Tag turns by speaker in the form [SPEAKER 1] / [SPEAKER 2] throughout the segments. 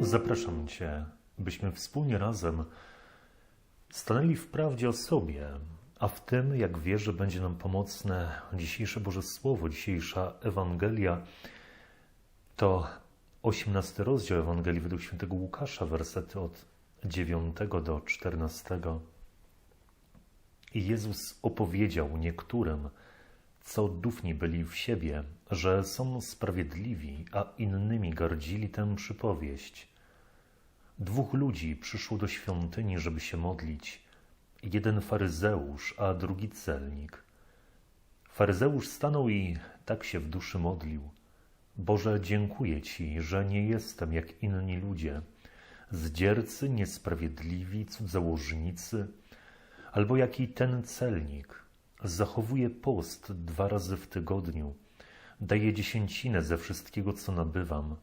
[SPEAKER 1] Zapraszam Cię, byśmy wspólnie razem stanęli w prawdzie o sobie, a w tym, jak wierzę, będzie nam pomocne dzisiejsze Boże Słowo, dzisiejsza Ewangelia. To 18 rozdział Ewangelii według świętego Łukasza, wersety od 9 do 14. I Jezus opowiedział niektórym, co dufni byli w siebie, że są sprawiedliwi, a innymi gardzili tę przypowieść. Dwóch ludzi przyszło do świątyni, żeby się modlić. Jeden faryzeusz, a drugi celnik. Faryzeusz stanął i tak się w duszy modlił. Boże, dziękuję Ci, że nie jestem jak inni ludzie, zdziercy, niesprawiedliwi, cudzołożnicy, albo jaki ten celnik. Zachowuje post dwa razy w tygodniu, daje dziesięcinę ze wszystkiego, co nabywam.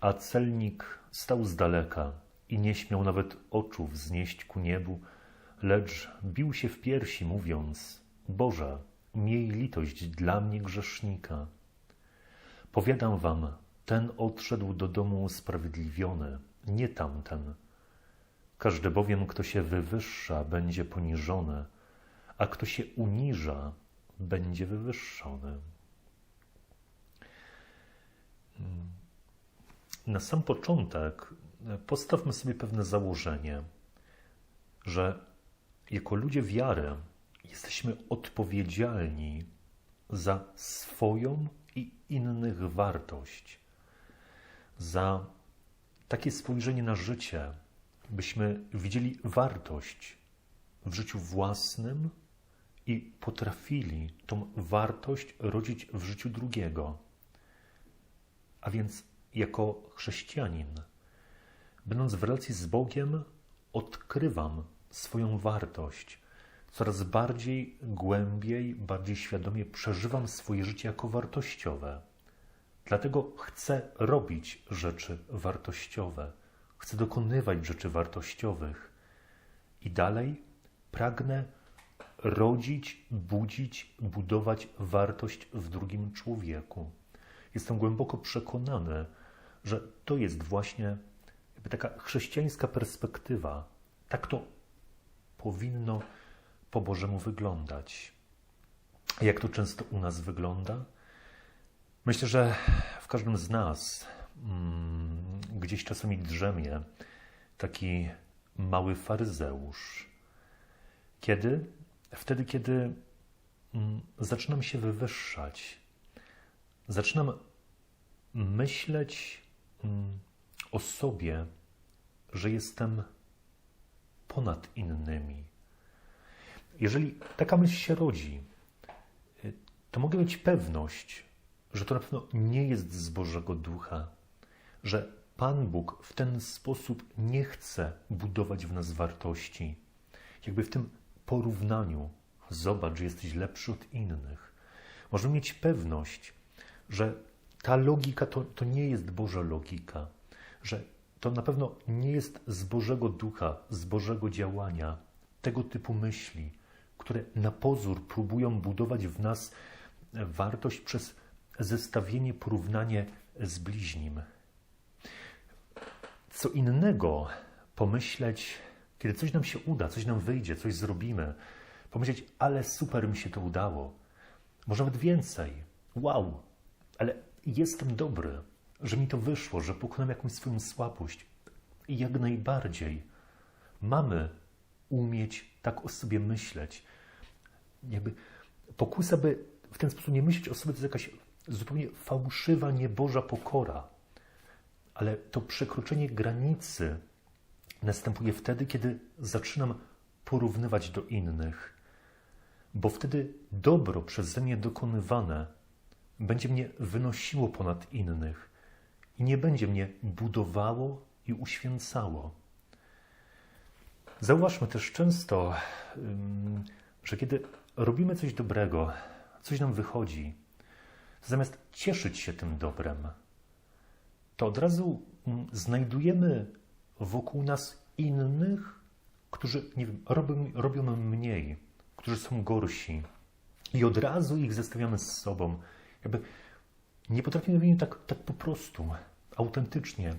[SPEAKER 1] A celnik stał z daleka i nie śmiał nawet oczu wznieść ku niebu, lecz bił się w piersi, mówiąc: Boże, miej litość dla mnie grzesznika. Powiadam wam, ten odszedł do domu usprawiedliwiony, nie tamten. Każdy bowiem, kto się wywyższa, będzie poniżony, a kto się uniża, będzie wywyższony. Na sam początek postawmy sobie pewne założenie, że jako ludzie wiary jesteśmy odpowiedzialni za swoją i innych wartość, za takie spojrzenie na życie, byśmy widzieli wartość w życiu własnym i potrafili tą wartość rodzić w życiu drugiego. A więc jako chrześcijanin, będąc w relacji z Bogiem, odkrywam swoją wartość. Coraz bardziej, głębiej, bardziej świadomie przeżywam swoje życie jako wartościowe. Dlatego chcę robić rzeczy wartościowe, chcę dokonywać rzeczy wartościowych i dalej pragnę rodzić, budzić, budować wartość w drugim człowieku. Jestem głęboko przekonany, że to jest właśnie jakby taka chrześcijańska perspektywa. Tak to powinno po Bożemu wyglądać. Jak to często u nas wygląda? Myślę, że w każdym z nas mm, gdzieś czasami drzemie taki mały faryzeusz. Kiedy? Wtedy, kiedy mm, zaczynam się wywyższać, zaczynam myśleć mm, o sobie, że jestem ponad innymi. Jeżeli taka myśl się rodzi, to mogę mieć pewność, że to na pewno nie jest z Bożego Ducha, że Pan Bóg w ten sposób nie chce budować w nas wartości. Jakby w tym porównaniu zobacz, że jesteś lepszy od innych. Możemy mieć pewność, że ta logika to, to nie jest Boża logika, że to na pewno nie jest z Bożego Ducha, z Bożego działania tego typu myśli, które na pozór próbują budować w nas wartość przez zestawienie, porównanie z bliźnim. Co innego pomyśleć, kiedy coś nam się uda, coś nam wyjdzie, coś zrobimy, pomyśleć, ale super mi się to udało. Może nawet więcej. Wow, ale jestem dobry, że mi to wyszło, że pokonam jakąś swoją słabość. I jak najbardziej mamy umieć tak o sobie myśleć. Jakby pokusa, by w ten sposób nie myśleć o sobie, to jest jakaś zupełnie fałszywa, nieboża pokora. Ale to przekroczenie granicy następuje wtedy, kiedy zaczynam porównywać do innych, bo wtedy dobro przeze mnie dokonywane będzie mnie wynosiło ponad innych i nie będzie mnie budowało i uświęcało. Zauważmy też często, że kiedy robimy coś dobrego, coś nam wychodzi, zamiast cieszyć się tym dobrem, to od razu znajdujemy wokół nas innych, którzy wiem, robią, robią mniej, którzy są gorsi. I od razu ich zestawiamy z sobą. Jakby nie potrafimy tak, tak po prostu, autentycznie.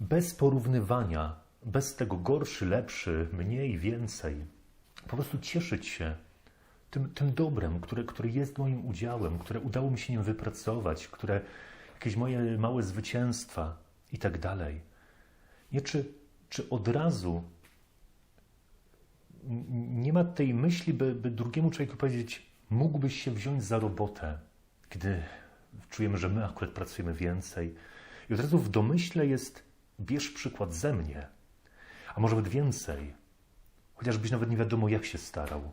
[SPEAKER 1] bez porównywania, bez tego gorszy, lepszy, mniej, więcej. Po prostu cieszyć się tym, tym dobrem, które, które jest moim udziałem, które udało mi się nim wypracować, które jakieś moje małe zwycięstwa i tak dalej. Nie, czy, czy od razu nie ma tej myśli, by, by drugiemu człowieku powiedzieć, mógłbyś się wziąć za robotę, kiedy czujemy, że my akurat pracujemy więcej. I od razu w domyśle jest, bierz przykład ze mnie, a może nawet więcej, chociażbyś nawet nie wiadomo, jak się starał.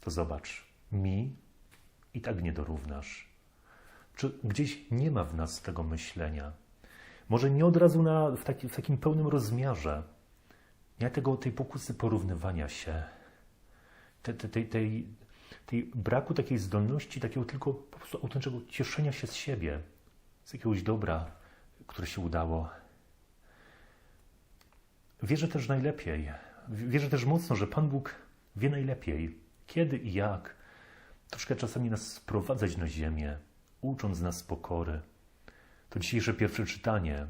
[SPEAKER 1] To zobacz, mi i tak nie dorównasz. Czy gdzieś nie ma w nas tego myślenia? Może nie od razu na, w, taki, w takim pełnym rozmiarze, nie tego, tej pokusy porównywania się, te, te, tej, tej, tej braku takiej zdolności, takiego tylko po prostu autentycznego cieszenia się z siebie, z jakiegoś dobra, które się udało. Wierzę też najlepiej, wierzę też mocno, że Pan Bóg wie najlepiej, kiedy i jak troszkę czasami nas sprowadzać na ziemię, ucząc nas pokory. To dzisiejsze pierwsze czytanie.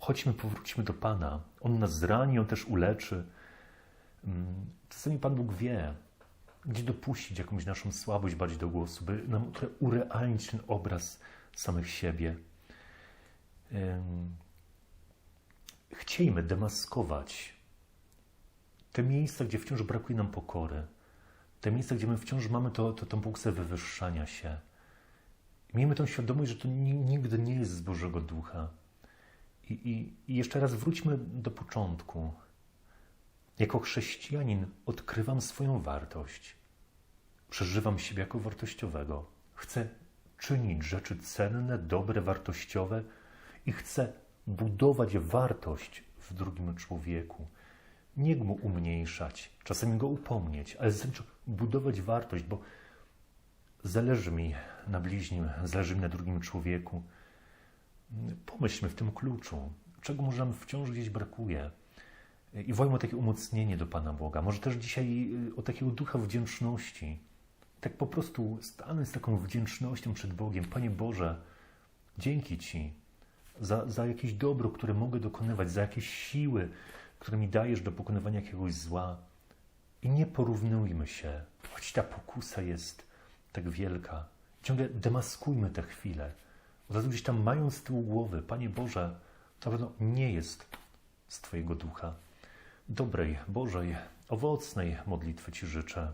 [SPEAKER 1] Chodźmy, powróćmy do Pana. On nas zrani, On też uleczy. Mm, Czasami Pan Bóg wie, gdzie dopuścić jakąś naszą słabość bardziej do głosu, by nam urealnić ten obraz samych siebie. Chciejmy demaskować te miejsca, gdzie wciąż brakuje nam pokory, te miejsca, gdzie my wciąż mamy to, to, tą pokusę wywyższania się. Miejmy tą świadomość, że to ni- nigdy nie jest z Bożego Ducha. I, i, I jeszcze raz wróćmy do początku. Jako chrześcijanin odkrywam swoją wartość. Przeżywam siebie jako wartościowego. Chcę czynić rzeczy cenne, dobre, wartościowe i chcę budować wartość w drugim człowieku. Nie go umniejszać, czasami go upomnieć, ale zasadniczo budować wartość, bo zależy mi na bliźnim, zależy mi na drugim człowieku. Pomyślmy w tym kluczu, czego może nam wciąż gdzieś brakuje. I wołajmy o takie umocnienie do Pana Boga. Może też dzisiaj y, o takiego ducha wdzięczności. Tak po prostu stanę z taką wdzięcznością przed Bogiem. Panie Boże, dzięki Ci za, za jakieś dobro, które mogę dokonywać, za jakieś siły, które mi dajesz do pokonywania jakiegoś zła. I nie porównujmy się, choć ta pokusa jest tak wielka. Ciągle demaskujmy te chwile. Od razu gdzieś tam mając z tyłu głowy, Panie Boże, to pewno nie jest z Twojego ducha. Dobrej, Bożej, owocnej modlitwy Ci życzę.